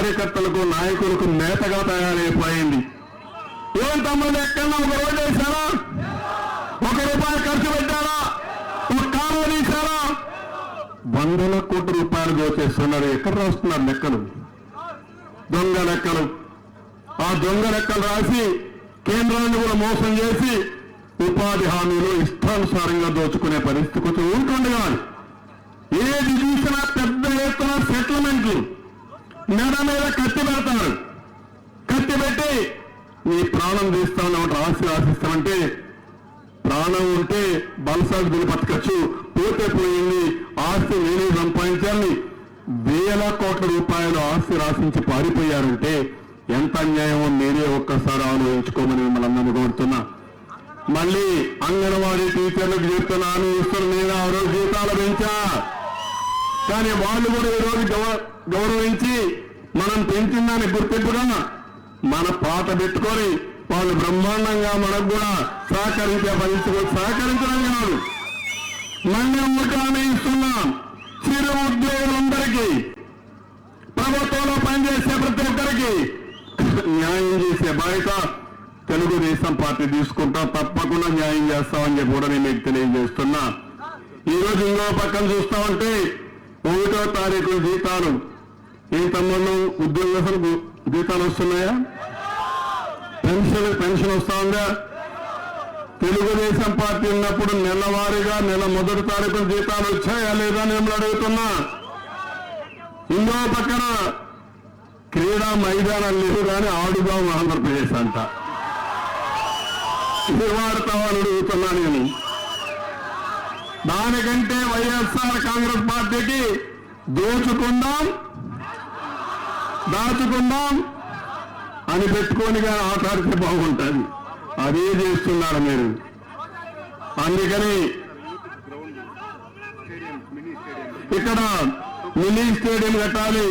కార్యకర్తలకు నాయకులకు నేతగా తయారైపోయింది. ఏం తమ్ముడు ఎక్కడన్నా ఒక రోజు వేశారా? ఒక రూపాయి ఖర్చు పెట్టారా? ఒక కాలువ తీశారా? వందల కోట్ల రూపాయలు దోచేస్తున్నారు ఎక్కడ రాస్తున్నారు లెక్కలు? దొంగ లెక్కలు. ఆ దొంగ లెక్కలు రాసి కేంద్రాన్ని కూడా మోసం చేసి ఉపాధి హామీలు ఇష్టానుసారంగా దోచుకునే పరిస్థితి కొంచెం ఊరుకుండగా కానీ. మీద కత్తి పెడతారు. కత్తి పెట్టి నీ ప్రాణం తీస్తామని ఆశ ఆశిస్తామంటే ప్రాణం ఉంటే బలసాగు దీన్ని బతకచ్చు పోతే పోయింది ఆస్తి నేనే సంపాదించాలని వేల కోట్ల రూపాయలు ఆస్తి రాసించి పారిపోయారంటే ఎంత అన్యాయమో మీరే ఒక్కసారి ఆలోచించుకోమని మిమ్మల్ని అందరినీ కోరుతున్నా. మళ్ళీ అంగన్వాడీ టీచర్లకు చెప్తున్నాను ఇస్తున్న నేను ఆ రోజు జీతాలు పెంచా. కానీ వాళ్ళు కూడా ఈరోజు గౌ- గౌరవించి మనం పెంచిందని గుర్తింపుగా మన పాట పెట్టుకొని వాళ్ళు బ్రహ్మాండంగా మనకు కూడా సహకరించే పరిస్థితులు సహకరించడం కాదు. మళ్ళీ ఒకటి ఇస్తున్నాం. చిరు ఉద్యోగులందరికీ ప్రభుత్వంలో పనిచేసే ప్రతి ఒక్కరికి న్యాయం చేసే బాధ్యత తెలుగుదేశం పార్టీ తీసుకుంటాం. తప్పకుండా న్యాయం చేస్తామని చెప్పి కూడా నేను మీకు తెలియజేస్తున్నా. ఈ రోజు ఇంకో పక్కన చూస్తామంటే ఒకటో తారీఖు జీతాలు ఈ తమ్ముళ్ళు ఉద్యోగస్తులకు జీతాలు వస్తున్నాయా? పెన్షన్ పెన్షన్ వస్తా ఉందా? తెలుగుదేశం పార్టీ ఉన్నప్పుడు నెలవారీగా నెల మొదటి తారీఖు జీతాలు వచ్చాయా లేదా నేను అడుగుతున్నా. ఇంకో పక్కన క్రీడా మైదానాలు లేవు కానీ ఆడుదాం ఆంధ్రప్రదేశ్ అంట. ఇది వాడతామని అడుగుతున్నా నేను. దానికంటే వైఎస్ఆర్ కాంగ్రెస్ పార్టీకి దోచుకుందాం. దాచుకుందాం అని పెట్టుకొని కానీ ఆటాడితే బాగుంటుంది. అదే చేస్తున్నారు మీరు. అందుకని ఇక్కడ మినీ స్టేడియం కట్టాలి.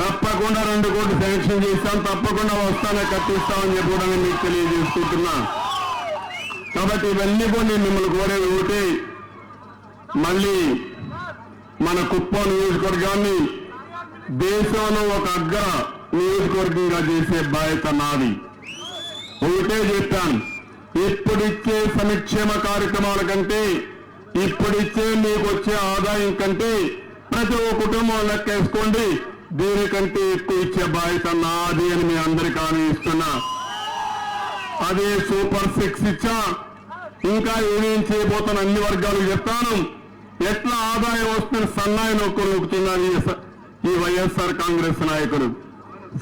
తప్పకుండా రెండు కోట్లు శాంక్షన్ చేస్తాం. తప్పకుండా వస్తానే కట్టిస్తామని చెప్పి కూడా నేను మీకు తెలియజేసుకుంటున్నా. కాబట్టి ఇవన్నీ కొన్ని మిమ్మల్ని కోరేది ఒకటి మళ్ళీ మన కుప్పం నియోజకవర్గాన్ని దేశంలో ఒక అగ్ర నియోజకవర్గంగా చేసే బాధ్యత నాది. ఒకటే చెప్పాను ఇప్పుడిచ్చే సంక్షేమ కార్యక్రమాల కంటే ఇప్పుడిచ్చే మీకు వచ్చే ఆదాయం కంటే ప్రతి ఒక్క కుటుంబం లెక్కేసుకోండి. దీనికంటే ఎక్కువ ఇచ్చే బాధ్యత నాది అని మీ అందరికీ హామీ ఇస్తున్నా. అదే సూపర్ సిక్స్ ఇచ్చా. ఇంకా ఏమేం చేయబోతున్న అన్ని వర్గాలు చెప్తాను. ఎట్లా ఆదాయం వస్తున్న సన్నాయి నొక్కులు నొక్కుతున్నారు ఈ వైఎస్ఆర్ కాంగ్రెస్ నాయకుడు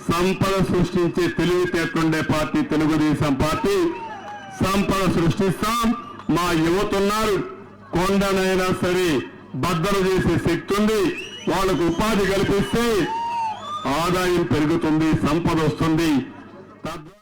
సంపద సృష్టించే తెలివితేటలుండే పార్టీ తెలుగుదేశం పార్టీ. సంపద సృష్టిస్తాం మా యువత ఉన్నారు కొండనైనా సరే బద్దలు చేసే శక్తి ఉంది. వాళ్ళకు ఉపాధి కల్పిస్తే ఆదాయం పెరుగుతుంది సంపద వస్తుంది. తద్వారా